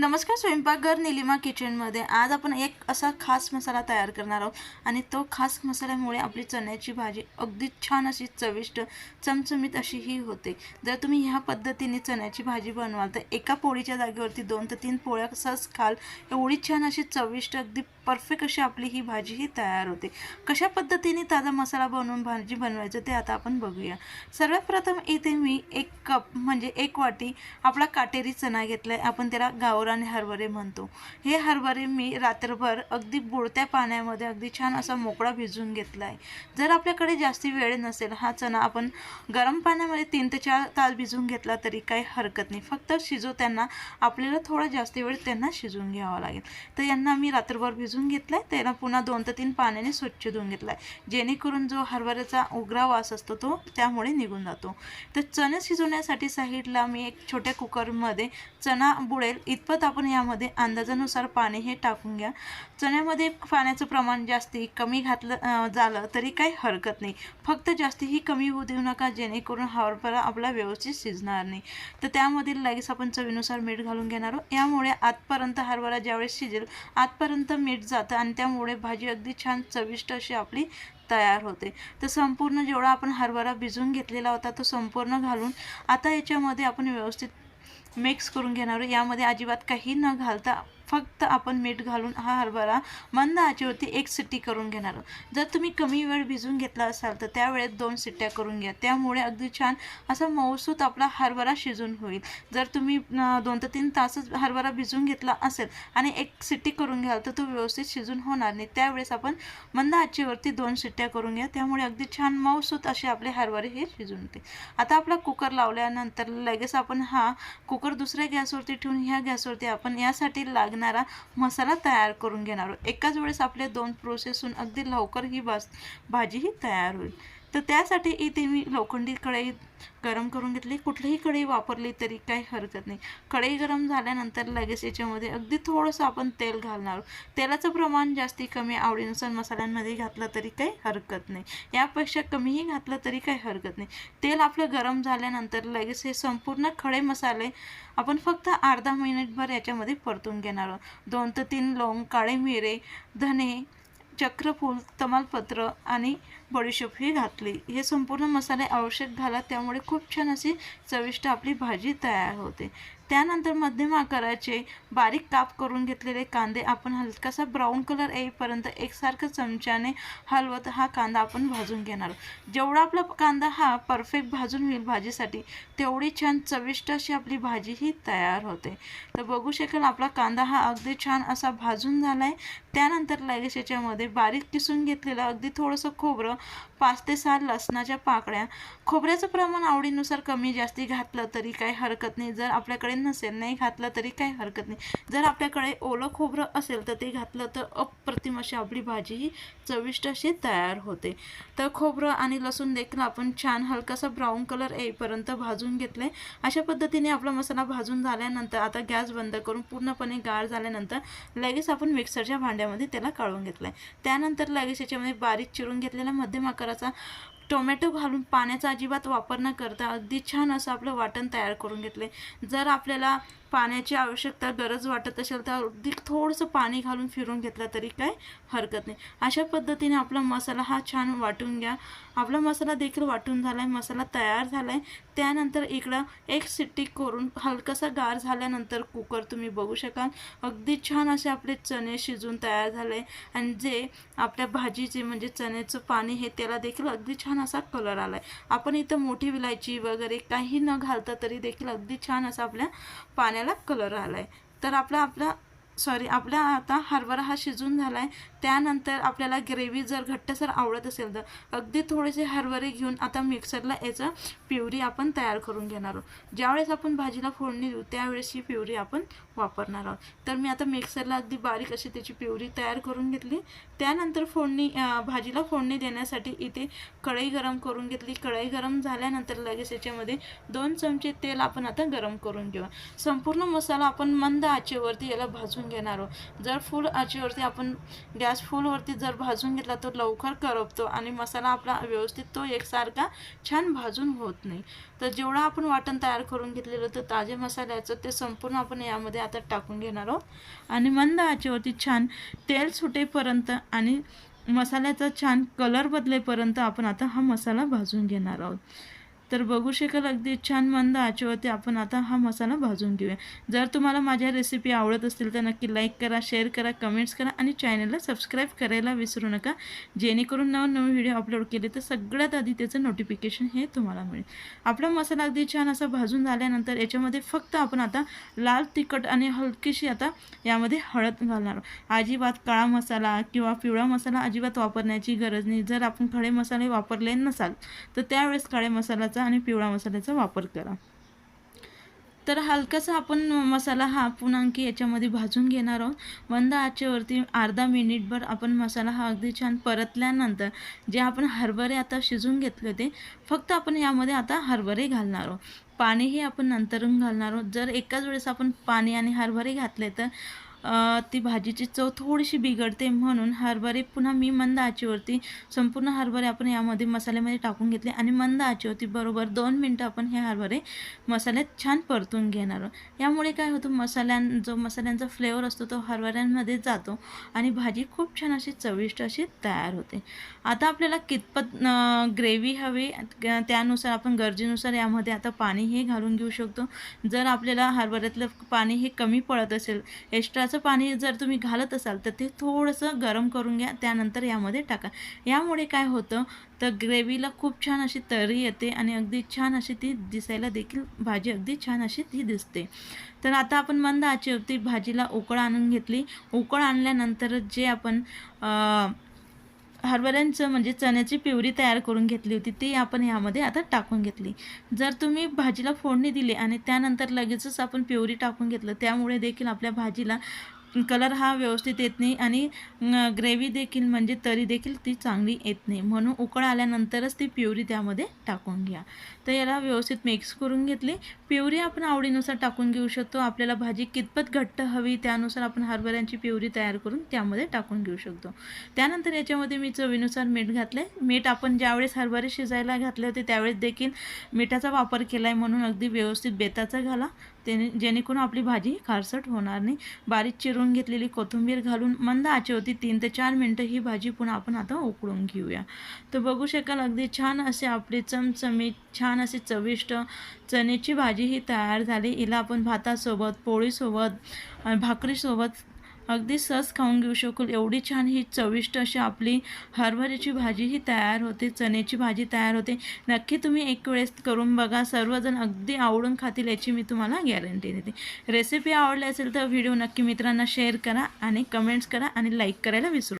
नमस्कार स्वयंपाकघर निलिमा किचनमध्ये आज आपण एक असा खास मसाला तयार करणार आहोत आणि तो खास मसाल्यामुळे आपली चण्याची भाजी अगदी छान अशी चविष्ट चमचमीत अशी ही होते. जर तुम्ही ह्या पद्धतीने चण्याची भाजी बनवाल तर एका पोळीच्या जागेवरती दोन ते तीन पोळ्या सहज खाल. एवढी छान अशी चविष्ट अगदी परफेक्ट अशी आपली ही भाजी ही तयार होते. कशा पद्धतीने ताजा मसाला बनवून भाजी बनवायचं ते आता आपण बघूया. सर्वात प्रथम इथे मी एक कप म्हणजे एक वाटी आपला काटेरी चणा घेतला आहे आपण त्याला गावर गावरान हरभरे म्हणतो. हे हरभरे मी रात्रभर अगदी बुडत्या पाण्यामध्ये अगदी छान असा मोकळा भिजवून घेतला आहे जर आपल्याकडे जास्ती वेळ नसेल हा चणा आपण गरम पाण्यामध्ये तीन ते चार तास भिजवून घेतला तरी काही हरकत नाही. फक्त शिजवताना आपल्याला थोडा जास्त वेळ त्यांना शिजवून घ्यावा लागेल. तर यांना मी रात्रभर भिजवून घेतला आहे त्यांना पुन्हा दोन ते तीन पाण्याने स्वच्छ धुवून घेतला आहे जेणेकरून जो हरभऱ्याचा उग्रा वास असतो तो त्यामुळे निघून जातो. तर चणे शिजवण्यासाठी साईडला मी एक छोट्या कुकरमध्ये चणा बुडेल इतपत आपण यामध्ये अंदाजानुसार पाणी हे टाकून घ्या. चण्यामध्ये पाण्याचं प्रमाण जास्ती कमी घातलं झालं तरी काही हरकत नाही. फक्त जास्तीही कमी होऊ देऊ नका जेणेकरून हरभरा आपला व्यवस्थित शिजणार नाही. तर त्यामध्ये लगेच आपण चवीनुसार मीठ घालून घेणार आहोत. यामुळे आतपर्यंत हरभरा ज्यावेळेस शिजेल आतपर्यंत मीठ जातं आणि त्यामुळे भाजी अगदी छान चविष्ट अशी आपली तयार होते. तर संपूर्ण जेवढा आपण हरभरा भिजवून घेतलेला होता तो संपूर्ण घालून आता याच्यामध्ये आपण व्यवस्थित मिक्स करून घेणार यामध्ये अजिबात काही न घालता फक्त आपण मीठ घालून हा हरभरा मंद आचेवरती एक सिट्टी करून घेणार आहोत. जर तुम्ही कमी वेळ भिजवून घेतला असाल तर त्यावेळेत दोन सिट्ट्या करून घ्या. त्यामुळे अगदी छान असा मऊसूत आपला हरभरा शिजून होईल. जर तुम्ही दोन ते तीन तासच हरभरा भिजवून घेतला असेल आणि एक सिट्टी करून घ्याल तर तो व्यवस्थित शिजून होणार नाही. त्यावेळेस आपण मंद आचेवरती दोन सिट्ट्या करून घ्या. त्यामुळे अगदी छान मऊसूत असे आपले हरभरे हे शिजून होते आता आपला कुकर लावल्यानंतर लगेच आपण हा कुकर दुसऱ्या गॅसवरती ठेवून ह्या गॅसवरती आपण यासाठी लागणार मसाला तयार करून घेणार आहोत. एकाच वेळेस आपले दोन प्रोसेस होऊन अगदी लवकर ही भाज भाजी ही तयार होईल. तर त्यासाठी इथे मी लोखंडी कढई गरम करून घेतली. कुठलीही कढई वापरली तरी काही हरकत नाही. कढई गरम झाल्यानंतर लगेच याच्यामध्ये अगदी थोडंसं आपण तेल घालणार. आहोत. तेलाचं प्रमाण जास्ती कमी आवडीनुसार मसाल्यांमध्ये घातलं तरी काही हरकत नाही. यापेक्षा कमीही घातलं तरी काही हरकत नाही. तेल आपलं गरम झाल्यानंतर लगेच हे संपूर्ण खडे मसाले आपण फक्त अर्धा मिनिटभर याच्यामध्ये परतून घेणार आहोत. दोन ते तीन लवंग काळे मिरे धने चक्रफूल तमालपत्र आणि बडीशोप ही घातली. हे संपूर्ण मसाले आवश्यक घाला त्यामुळे खूप छान अशी चविष्ट आपली भाजी तयार होते. त्यानंतर मध्यम आकाराचे बारीक काप करून घेतलेले कांदे आपण हलकासा ब्राऊन कलर येईपर्यंत एकसारखं चमच्याने हलवत हा कांदा आपण भाजून घेणार. जेवढा आपला कांदा हा परफेक्ट भाजून होईल भाजीसाठी तेवढी छान चविष्ट अशी आपली भाजी ही तयार होते. तर बघू शकाल आपला कांदा हा अगदी छान असा भाजून झाला आहे त्यानंतर लगेच याच्यामध्ये बारीक किसून घेतलेलं अगदी थोडंसं खोबरं पाच ते सहा लसणाच्या पाकळ्या. खोबऱ्याचं प्रमाण आवडीनुसार कमी जास्ती घातलं तरी काही हरकत नाही. जर आपल्याकडे नसेल नाही घातलं तरी काही हरकत नाही. जर आपल्याकडे ओलं खोबरं असेल तर ते घातलं तर अप्रतिम अशी आपली भाजी ही चविष्ट अशी तयार होते. तर खोबरं आणि लसूण देखील आपण छान हलकासा ब्राऊन कलर येईपर्यंत भाजून घेतले. अशा पद्धतीने आपला मसाला भाजून झाल्यानंतर आता गॅस बंद करून पूर्णपणे गार झाल्यानंतर लगेच आपण मिक्सरच्या भांड्यामध्ये त्याला काढून घेतलं आहे त्यानंतर लगेच याच्यामध्ये बारीक चिरून घेतलेला मध्यम आकाराचा टोमॅटो घालून पाण्याचा अजिबात वापर न करता अगदी छान असं आपलं वाटण तयार करून घेतले जर आपल्याला पाण्याची आवश्यकता गरज वाटत असेल तर अगदी थोडंसं पाणी घालून फिरून घेतलं तरी काय हरकत नाही. अशा पद्धतीने आपला मसाला हा छान वाटून घ्या. आपला मसाला देखील वाटून झाला आहे मसाला तयार झाला आहे त्यानंतर इकडं एक सिट्टी करून हलकासा गार झाल्यानंतर कुकर तुम्ही बघू शकाल. अगदी छान असे आपले चणे शिजून तयार झाले. आणि जे आपल्या भाजीचे म्हणजे चण्याचं पाणी हे त्याला देखील अगदी छान असा कलर आला आहे आपण इथं मोठी विलायची वगैरे काही न घालता तरी देखील अगदी छान असा आपल्या पाण्याला कलर आला आहे तर आपला आपला सॉरी आपला आता हरभरा हा शिजून झाला आहे त्यानंतर आपल्याला ग्रेव्ही जर घट्टसर आवडत असेल तर अगदी थोडेसे हरभरे घेऊन आता मिक्सरला याचं प्युरी आपण तयार करून घेणार आहोत. ज्यावेळेस आपण भाजीला फोडणी देऊ त्यावेळेस ही प्युरी आपण वापरणार आहोत. तर मी आता मिक्सरला अगदी बारीक अशी त्याची प्युरी तयार करून घेतली. त्यानंतर फोडणी भाजीला फोडणी देण्यासाठी इथे कढई गरम करून घेतली. कढई गरम झाल्यानंतर लगेच याच्यामध्ये दोन चमचे तेल आपण आता गरम करून घेऊ. संपूर्ण मसाला आपण मंद आचेवरती याला भाजून घेणार आहोत. जर फुल आचेवरती आपण गॅस फुलवरती जर भाजून घेतला तो लवकर करपतो आणि मसाला आपला व्यवस्थित तो एकसारखा छान भाजून होत नाही. तर जेवढं आपण वाटण तयार करून घेतलेलं तर ताजे मसाल्याचं ते संपूर्ण आपण यामध्ये आता टाकून घेणार आहोत. आणि मंद आचेवरती छान तेल सुटेपर्यंत आणि मसाल्याचा छान कलर बदलेपर्यंत आपण आता हा मसाला भाजून घेणार आहोत. तर बघू शकाल अगदी छान मंद आचेवरती आपण आता हा मसाला भाजून घेऊया. जर तुम्हाला माझ्या रेसिपी आवडत असतील तर नक्की लाईक करा शेअर करा कमेंट्स करा आणि चॅनलला सबस्क्राईब करायला विसरू नका. जेणेकरून नवनवीन व्हिडिओ अपलोड केले तर सगळ्यात आधी त्याचं नोटिफिकेशन हे तुम्हाला मिळेल. आपला मसाला अगदी छान असा भाजून झाल्यानंतर याच्यामध्ये फक्त आपण आता लाल तिखट आणि हलकीशी आता यामध्ये हळद घालणार अजिबात काळा मसाला किंवा पिवळा मसाला अजिबात वापरण्याची गरज नाही. जर आपण खडे मसाले वापरले नसाल तर त्यावेळेस काळे मसाल्याचा आणि पिवळा मसाल्याचा वापर करा. तर हलकासा आपण मसाला हा पुन्हा आणखी याच्यामध्ये भाजून घेणार आहोत. मंद आचेवरती अर्धा मिनिटभर आपण मसाला हा अगदी छान परतल्यानंतर जे आपण हरभरे आता शिजून घेतले होते फक्त आपण यामध्ये आता हरभरे घालणार आहोत. पाणीही आपण नंतरून घालणार आहोत. जर एकाच वेळेस आपण पाणी आणि हरभरे घातले तर ती भाजीची चव थोडीशी बिघडते म्हणून हरभरे पुन्हा मी मंद आचेवरती संपूर्ण हरभरे आपण यामध्ये मसाल्यामध्ये टाकून घेतले आणि मंद आचेवरती बरोबर दोन मिनटं आपण हे हरभरे मसाल्यात छान परतून घेणार आहोत. यामुळे काय होतं मसाल्यां जो मसाल्यांचा फ्लेवर असतो तो हरभऱ्यांमध्ये जातो आणि भाजी खूप छान अशी चविष्ट अशी तयार होते. आता आपल्याला कितपत ग्रेव्ही हवी त्यानुसार आपण गरजेनुसार यामध्ये आता पाणी हे घालून घेऊ शकतो. जर आपल्याला हरभऱ्यातलं पाणी हे कमी पडत असेल एक्स्ट्रा एक्स्ट्राचं पाणी जर तुम्ही घालत असाल तर ते थोडंसं गरम करून घ्या त्यानंतर यामध्ये टाका. यामुळे काय होतं तर ग्रेव्हीला खूप छान अशी तरी येते आणि अगदी छान अशी ती दिसायला देखील भाजी अगदी छान अशी ती दिसते. तर आता आपण मंद आचेवरती भाजीला उकळ आणून घेतली. उकळ आणल्यानंतर जे आपण हरभऱ्यांचं म्हणजे चण्याची पिवरी तयार करून घेतली होती ती आपण यामध्ये आता टाकून घेतली. जर तुम्ही भाजीला फोडणी दिली आणि त्यानंतर लगेचच आपण पिवरी टाकून घेतलं त्यामुळे देखील आपल्या भाजीला कलर हा व्यवस्थित येत नाही आणि ग्रेव्ही देखील म्हणजे तरी देखील ती चांगली येत नाही. म्हणून उकळ आल्यानंतरच ती प्युरी त्यामध्ये टाकून घ्या. तर याला व्यवस्थित मिक्स करून घेतली. प्युरी आपण आवडीनुसार टाकून घेऊ शकतो. आपल्याला भाजी कितपत घट्ट हवी त्यानुसार आपण हरभऱ्यांची प्युरी तयार करून त्यामध्ये टाकून घेऊ शकतो. त्यानंतर याच्यामध्ये मी चवीनुसार मीठ घातलं आहे मीठ आपण ज्यावेळेस हरभरे शिजायला घातले होते त्यावेळेस देखील मिठाचा वापर केला आहे म्हणून अगदी व्यवस्थित बेताचा घाला. त्याने जेणेकरून आपली भाजी खारसट होणार नाही. बारीक चिरून घेतलेली कोथिंबीर घालून मंद आचे होती तीन ते चार मिनटं ही भाजी पुन्हा आपण आता उकळून घेऊया. तर बघू शकाल अगदी छान असे आपली चमचमीत छान असे चविष्ट चण्याची भाजी ही तयार झाली. हिला आपण भातासोबत पोळीसोबत आणि भाकरीसोबत अगदी सहज खाऊन घेऊ शकू एवढी छान ही चविष्ट अशी आपली हरभऱ्याची भाजी ही तयार होते चण्याची भाजी तयार होते. नक्की तुम्ही एक वेळेस करून बघा. सर्वजण अगदी आवडून खातील याची मी तुम्हाला गॅरंटी देते. रेसिपी आवडली असेल तर व्हिडिओ नक्की मित्रांना शेअर करा आणि कमेंट्स करा आणि लाईक करायला विसरू